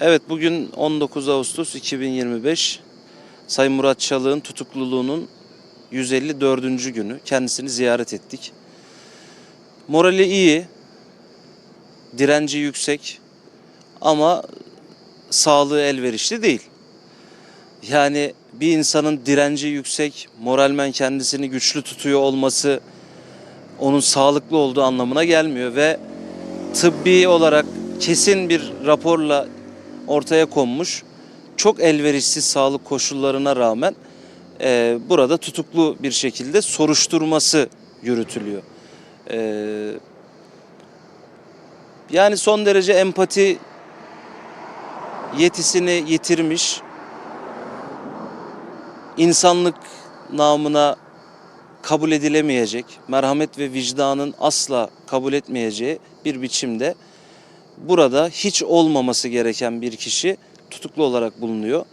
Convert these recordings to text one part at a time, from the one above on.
Evet bugün 19 Ağustos 2025 Sayın Murat Çalık'ın tutukluluğunun 154. günü. Kendisini ziyaret ettik. Morali iyi, direnci yüksek ama sağlığı elverişli değil. Yani bir insanın direnci yüksek, moralmen kendisini güçlü tutuyor olması onun sağlıklı olduğu anlamına gelmiyor ve tıbbi olarak kesin bir raporla ortaya konmuş çok elverişsiz sağlık koşullarına rağmen e, burada tutuklu bir şekilde soruşturması yürütülüyor. E, yani son derece empati yetisini yitirmiş, insanlık namına kabul edilemeyecek, merhamet ve vicdanın asla kabul etmeyeceği bir biçimde burada hiç olmaması gereken bir kişi tutuklu olarak bulunuyor.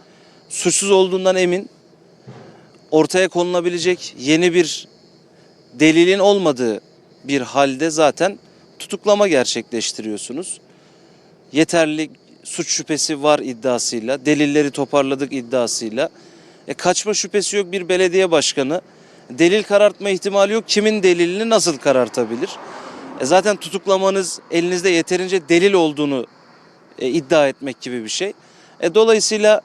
Suçsuz olduğundan emin, ortaya konulabilecek yeni bir delilin olmadığı bir halde zaten tutuklama gerçekleştiriyorsunuz. Yeterli suç şüphesi var iddiasıyla, delilleri toparladık iddiasıyla. E kaçma şüphesi yok bir belediye başkanı. Delil karartma ihtimali yok. Kimin delilini nasıl karartabilir? E zaten tutuklamanız elinizde yeterince delil olduğunu e, iddia etmek gibi bir şey. E, dolayısıyla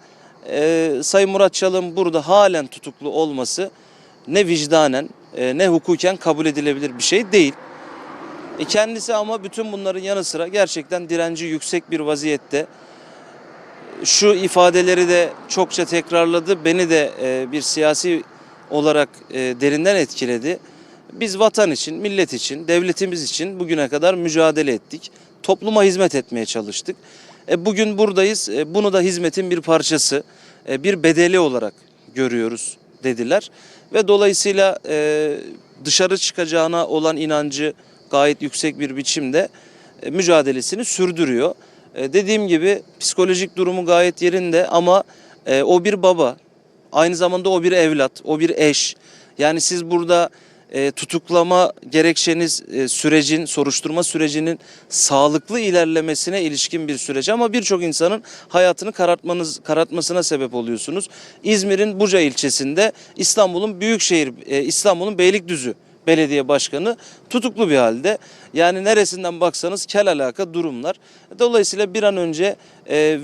e, Sayın Murat Çalık'ın burada halen tutuklu olması ne vicdanen e, ne hukuken kabul edilebilir bir şey değil. E, kendisi ama bütün bunların yanı sıra gerçekten direnci yüksek bir vaziyette. Şu ifadeleri de çokça tekrarladı. Beni de e, bir siyasi olarak e, derinden etkiledi. Biz vatan için, millet için, devletimiz için bugüne kadar mücadele ettik. Topluma hizmet etmeye çalıştık. E, bugün buradayız. E, bunu da hizmetin bir parçası, e, bir bedeli olarak görüyoruz dediler. Ve dolayısıyla e, dışarı çıkacağına olan inancı gayet yüksek bir biçimde e, mücadelesini sürdürüyor. E, dediğim gibi psikolojik durumu gayet yerinde ama e, o bir baba, aynı zamanda o bir evlat, o bir eş. Yani siz burada e, tutuklama gerekçeniz e, sürecin, soruşturma sürecinin sağlıklı ilerlemesine ilişkin bir süreç ama birçok insanın hayatını karartmanız karartmasına sebep oluyorsunuz. İzmir'in Buca ilçesinde İstanbul'un Büyükşehir e, İstanbul'un Beylikdüzü belediye başkanı tutuklu bir halde. Yani neresinden baksanız kel alaka durumlar. Dolayısıyla bir an önce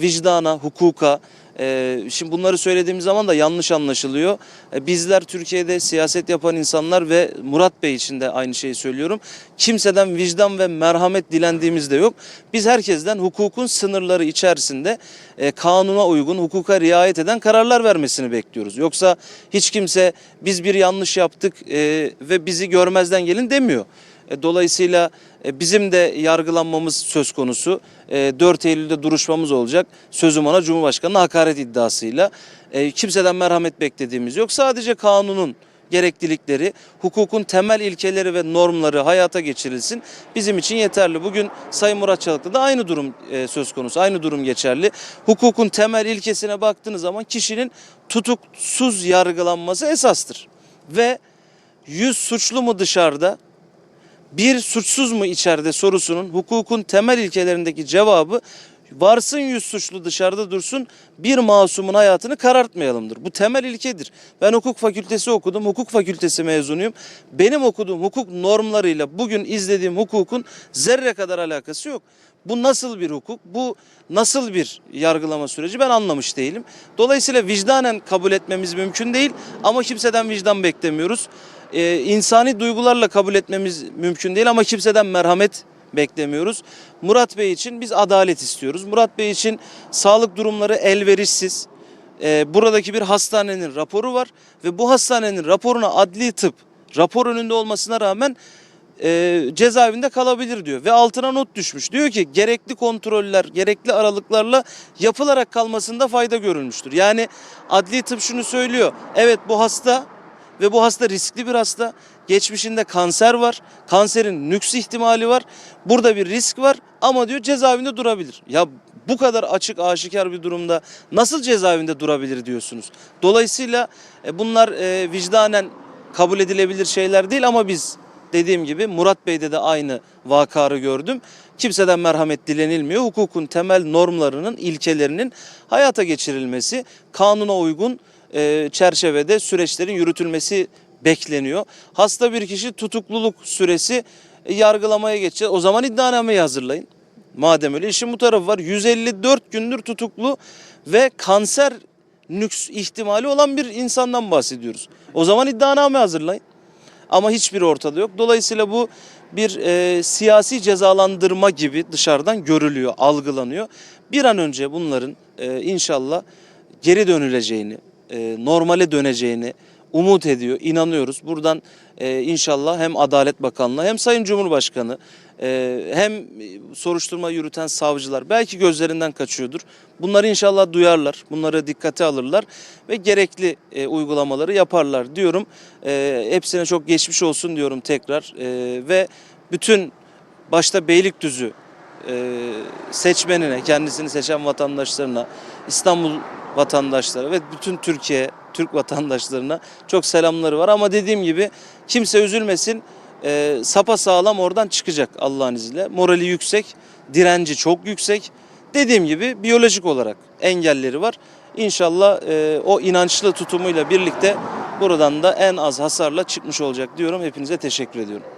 vicdana, hukuka, e, şimdi bunları söylediğim zaman da yanlış anlaşılıyor. E, bizler Türkiye'de siyaset yapan insanlar ve Murat Bey için de aynı şeyi söylüyorum. Kimseden vicdan ve merhamet dilendiğimiz de yok. Biz herkesten hukukun sınırları içerisinde e, kanuna uygun, hukuka riayet eden kararlar vermesini bekliyoruz. Yoksa hiç kimse biz bir yanlış yaptık e, ve bizi görmezden gelin demiyor. E, Dolayısıyla e, bizim de yargılanmamız söz konusu. E, 4 Eylül'de duruşmamız olacak. Sözüm ona Cumhurbaşkanı'na hakaret iddiasıyla. E, Kimseden merhamet beklediğimiz yok. Sadece kanunun gereklilikleri, hukukun temel ilkeleri ve normları hayata geçirilsin. Bizim için yeterli. Bugün Sayın Murat Çalık'ta da aynı durum e, söz konusu. Aynı durum geçerli. Hukukun temel ilkesine baktığınız zaman kişinin tutuksuz yargılanması esastır. Ve 100 suçlu mu dışarıda, bir suçsuz mu içeride sorusunun hukukun temel ilkelerindeki cevabı varsın yüz suçlu dışarıda dursun bir masumun hayatını karartmayalımdır. Bu temel ilkedir. Ben hukuk fakültesi okudum. Hukuk fakültesi mezunuyum. Benim okuduğum hukuk normlarıyla bugün izlediğim hukukun zerre kadar alakası yok. Bu nasıl bir hukuk? Bu nasıl bir yargılama süreci ben anlamış değilim. Dolayısıyla vicdanen kabul etmemiz mümkün değil ama kimseden vicdan beklemiyoruz. Ee, insani duygularla kabul etmemiz mümkün değil ama kimseden merhamet beklemiyoruz. Murat Bey için biz adalet istiyoruz. Murat Bey için sağlık durumları elverişsiz. Ee, buradaki bir hastanenin raporu var ve bu hastanenin raporuna adli tıp rapor önünde olmasına rağmen e, cezaevinde kalabilir diyor ve altına not düşmüş. Diyor ki gerekli kontroller, gerekli aralıklarla yapılarak kalmasında fayda görülmüştür. Yani adli tıp şunu söylüyor. Evet bu hasta ve bu hasta riskli bir hasta. Geçmişinde kanser var. Kanserin nüks ihtimali var. Burada bir risk var ama diyor cezaevinde durabilir. Ya bu kadar açık aşikar bir durumda nasıl cezaevinde durabilir diyorsunuz. Dolayısıyla e, bunlar e, vicdanen kabul edilebilir şeyler değil ama biz dediğim gibi Murat Bey'de de aynı vakarı gördüm. kimseden merhamet dilenilmiyor. Hukukun temel normlarının, ilkelerinin hayata geçirilmesi, kanuna uygun e, çerçevede süreçlerin yürütülmesi bekleniyor. Hasta bir kişi tutukluluk süresi e, yargılamaya geçecek. O zaman iddianameyi hazırlayın. Madem öyle işin bu tarafı var. 154 gündür tutuklu ve kanser nüks ihtimali olan bir insandan bahsediyoruz. O zaman iddianame hazırlayın. Ama hiçbir ortada yok. Dolayısıyla bu bir e, siyasi cezalandırma gibi dışarıdan görülüyor, algılanıyor. Bir an önce bunların e, inşallah geri dönüleceğini, e, normale döneceğini umut ediyor, inanıyoruz. Buradan e, inşallah hem Adalet Bakanlığı hem Sayın Cumhurbaşkanı e, hem soruşturma yürüten savcılar belki gözlerinden kaçıyordur. Bunları inşallah duyarlar, bunları dikkate alırlar ve gerekli e, uygulamaları yaparlar diyorum. E, hepsine çok geçmiş olsun diyorum tekrar E, ve bütün başta Beylikdüzü e, seçmenine, kendisini seçen vatandaşlarına, İstanbul vatandaşlara ve bütün Türkiye, Türk vatandaşlarına çok selamları var. Ama dediğim gibi kimse üzülmesin. E, sapa sağlam oradan çıkacak Allah'ın izniyle. Morali yüksek, direnci çok yüksek. Dediğim gibi biyolojik olarak engelleri var. İnşallah e, o inançlı tutumuyla birlikte buradan da en az hasarla çıkmış olacak diyorum. Hepinize teşekkür ediyorum.